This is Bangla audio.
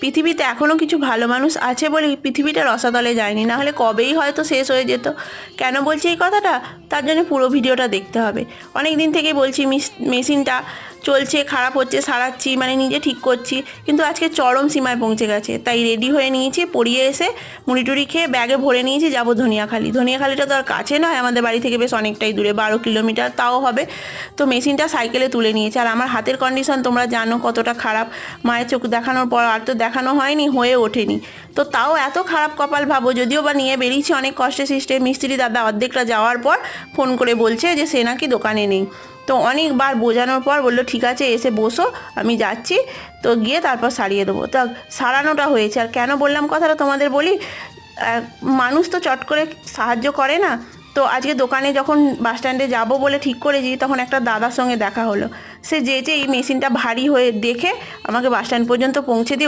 পৃথিবীতে এখনও কিছু ভালো মানুষ আছে বলে পৃথিবীটা রসাতলে যায়নি। না হলে কবেই হয়তো শেষ হয়ে যেত। কেন বলছি এই কথাটা? তার জন্য পুরো ভিডিওটা দেখতে হবে। অনেক দিন থেকেই বলছি মেশিনটা চলছে, খারাপ হচ্ছে, সারাচ্ছি মানে নিজে ঠিক করছি। কিন্তু আজকে চরম সীমায় পৌঁছে গেছে। তাই রেডি হয়ে নিয়েছি, পড়িয়ে এসে মুড়ি টুড়ি খেয়ে ব্যাগে ভরে নিয়েছি, যাব ধনিয়াখালি। ধনিয়াখালিটা তো আর কাছে নয়, আমাদের বাড়ি থেকে বেশ অনেকটাই দূরে, বারো কিলোমিটার, তাও হবে। তো মেশিনটা সাইকেলে তুলে নিয়েছে। আর আমার হাতের কন্ডিশন তোমরা জানো কতটা খারাপ। মায়ের চোখ দেখানোর পর আর তো দেখানো হয়নি, হয়ে ওঠেনি। তো তাও এত খারাপ কপাল ভাবো, যদিও বা নিয়ে বেরিয়েছি অনেক কষ্টে সৃষ্টে। মিস্ত্রি দাদা অর্ধেকটা যাওয়ার পর ফোন করে বলছে যে, সে নাকি দোকানে নেই। তো অনেকবার বোঝানোর পর বলল, ঠিক আছে, এসে বসো, আমি যাচ্ছি। তো গিয়ে তারপর সারিয়ে দেবো। তা সারানোটা হয়েছে। আর কেন বললাম কথাটা তোমাদের বলি মানুষ তো চট করে সাহায্য করে না। তো আজকে দোকানে যখন বাস স্ট্যান্ডে যাব বলে ঠিক করেছি, তখন একটা দাদার সঙ্গে দেখা হলো। সে যে যে এই মেশিনটা ভারী হয়ে দেখে আমাকে বাস স্ট্যান্ড পর্যন্ত পৌঁছে দিয়ে